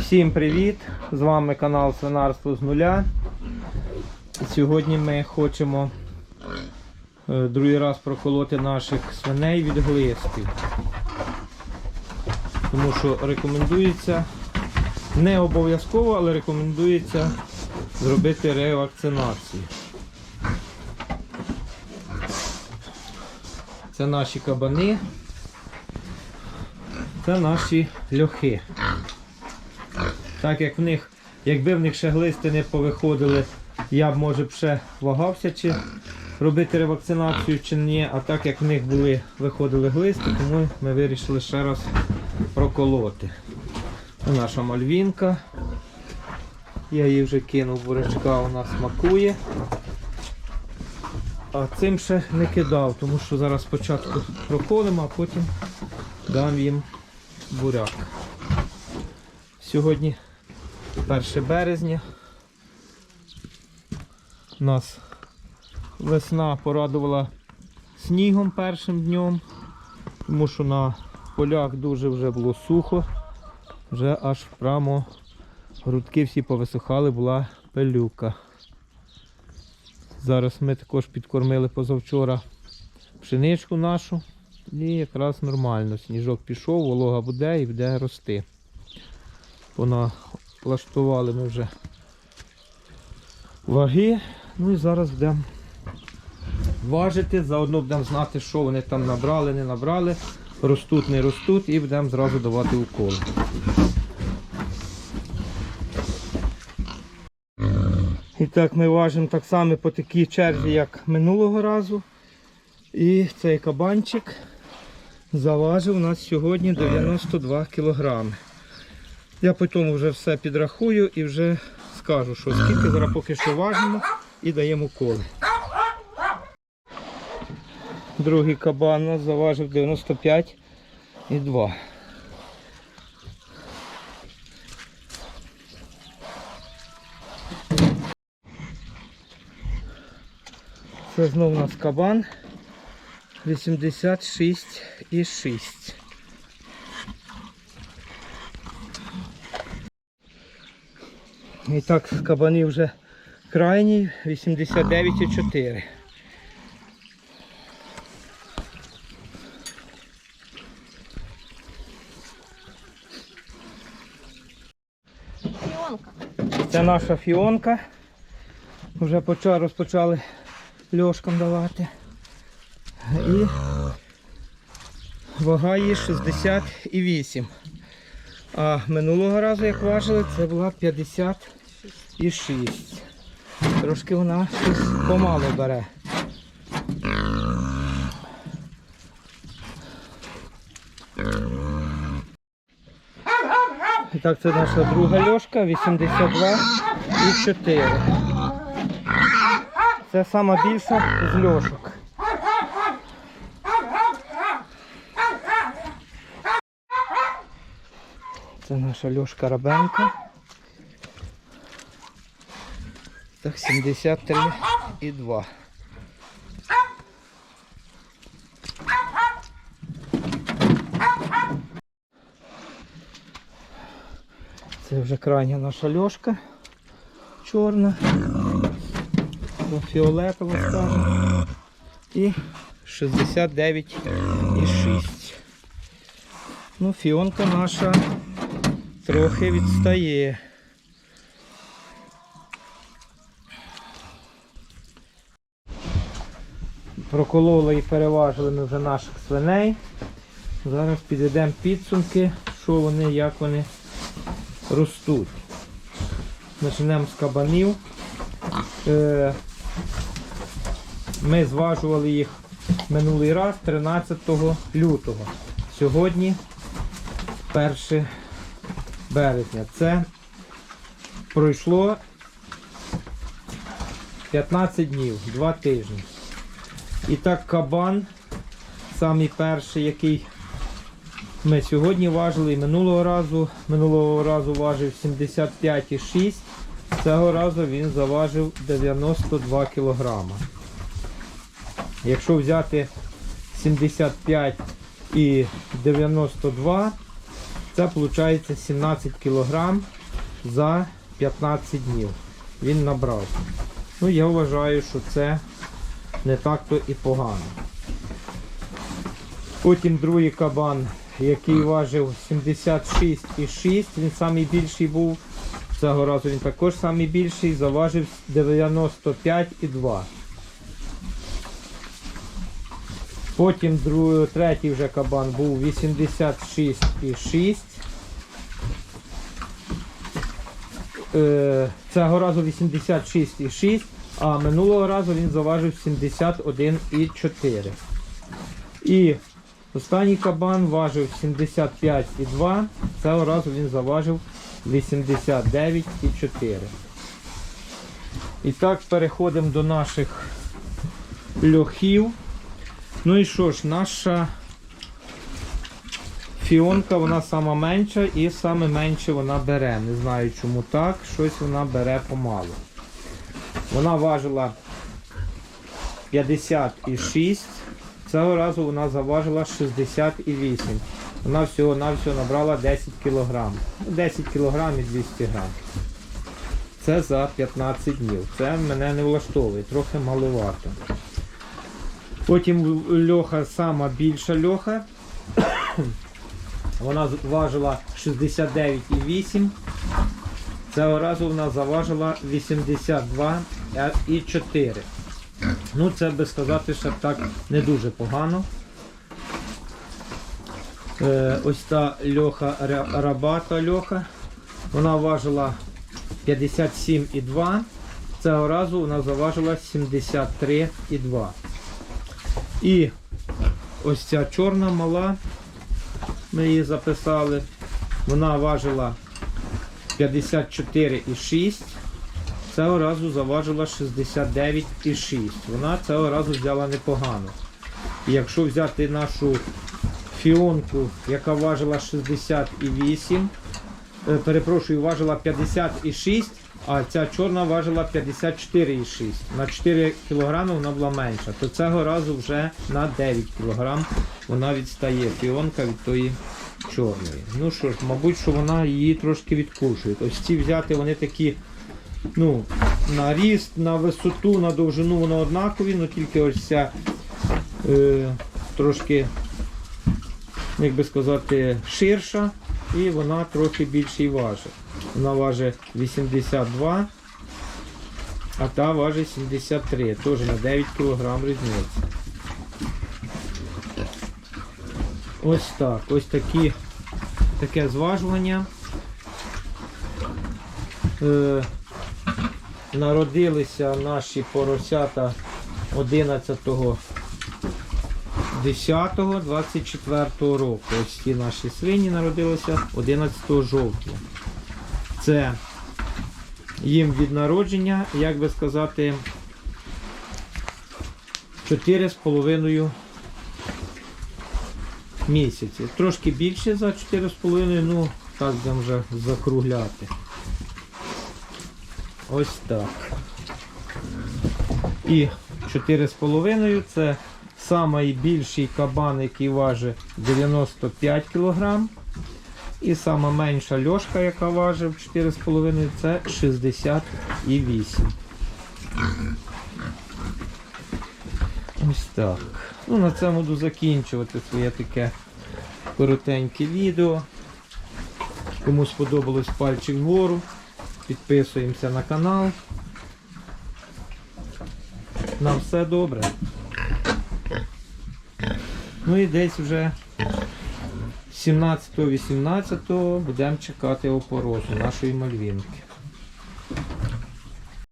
Всім привіт! З вами канал Свинарство з нуля. Сьогодні ми хочемо е, другий раз проколоти наших свиней від глистів. Тому що рекомендується, не обов'язково, але рекомендується зробити ревакцинацію. Це наші кабани, це наші льохи. Так як в них, якби в них ще глисти не повиходили, я б може б ще вагався, чи робити ревакцинацію, чи ні. А так як в них були, виходили глисти, тому ми вирішили ще раз проколоти. Це наша мальвінка. Я її вже кинув, бурячка вона смакує. А цим ще не кидав, тому що зараз спочатку проколимо, а потім дам їм буряк. Сьогодні 1 березня. У Нас весна порадувала снігом першим днем, тому що на полях дуже вже було сухо, вже аж прямо грудки всі повисухали, була пилюка. Зараз ми також підкормили позавчора пшеничку нашу і якраз нормально. Сніжок пішов, волога буде і буде рости. Поналаштували ми вже ваги. Ну і зараз будемо важити, заодно будемо знати, що вони там набрали, не набрали, ростуть, не ростуть, і будемо зразу давати уколи. І так ми важимо так само по такій черзі, як минулого разу. І цей кабанчик заважив у нас сьогодні 92 кілограми. Я потім вже все підрахую і вже скажу, що скільки зараз поки що важимо і даємо коли. Другий кабан нас заважив 95,2. Це знову у нас кабан 86,6. І так, з кабанів вже крайній 89,4. Фіонка. Це наша фіонка. Вже почали, розпочали льошкам давати. І вага її 68. А минулого разу, як важили, це була 56. Трошки вона щось помало бере. І так, це наша друга льошка, 82 і 4. Це сама більша з льошок. Це наша льошка рабенка. Так, 73 і 2. Це вже крайня наша льошка чорна, ну, фіолетова скажемо. І 69,6. Ну, фіонка наша трохи відстає. Прокололи і переважили ми вже наших свиней. Зараз підведемо підсумки, що вони, як вони ростуть. Почнемо з кабанів. Е, Ми зважували їх минулий раз 13 лютого. Сьогодні 1 березня. Це пройшло 15 днів, 2 тижні. І так кабан, самий перший, який ми сьогодні важили і минулого разу. Минулого разу важив 75,6. Цього разу він заважив 92 кілограма. Якщо взяти 75 і 92, Це виходить 17 кг за 15 днів. Він набрав. Ну, я вважаю, що це не так-то і погано. Потім другий кабан, який важив 76,6, він самий більший був. Цього разу він також самий більший, заважив 95,2. Потім другий, третій вже кабан був 86,6. Е, Цього разу 86,6, а минулого разу він заважив 71,4. І останній кабан важив 75,2, цього разу він заважив 89,4. І так, переходимо до наших льохів. Ну і що ж, наша фіонка, вона сама менша і саме менше вона бере. Не знаю чому так, щось вона бере помалу. Вона важила 56, цього разу вона заважила 68. Вона всього-навсього набрала 10 кг. 10 кг і 200 г. Це за 15 днів. Це мене не влаштовує, трохи маловато. Потім льоха, сама більша льоха. Вона важила 69,8. Цього разу вона заважила 82,4. Ну, це би сказати, що так не дуже погано. Е, ось та льоха рабата льоха. Вона важила 57,2. Цього разу вона заважила 73,2. І ось ця чорна мала, ми її записали. Вона важила 54,6. Цього разу заважила 69,6. Вона цього разу взяла непогано. І якщо взяти нашу фіонку, яка важила 60,8, е, перепрошую, важила 56, а ця чорна важила 54,6. На 4 кг вона була менша. То цього разу вже на 9 кг вона відстає фіонка від тої чорної. Ну що ж, мабуть, що вона її трошки відкушує. Ось ці взяти, вони такі, ну, на ріст, на висоту, на довжину воно однакові, але тільки ось ця е, трошки, як би сказати, ширша і вона трохи більше важить. Вона важить 82, а та важить 73, теж на 9 кг різниця. Ось так, ось такі, таке зважування. Е, народилися наші поросята 11 10 24 року. Ось ці наші свині народилися 11 жовтня. Це їм від народження, як би сказати, 4,5 місяці. Трошки більше за 4,5, ну так будемо вже закругляти. Ось так. І 4,5 це найбільший кабан, який важить 95 кг. І сама менша льошка, яка важить 4,5, це 68. Ось так. Ну, на цьому буду закінчувати своє таке коротеньке відео. Кому сподобалось пальчик вгору. Підписуємося на канал. На все добре. Ну і десь вже 17-18 будемо чекати опорозу нашої мальвінки.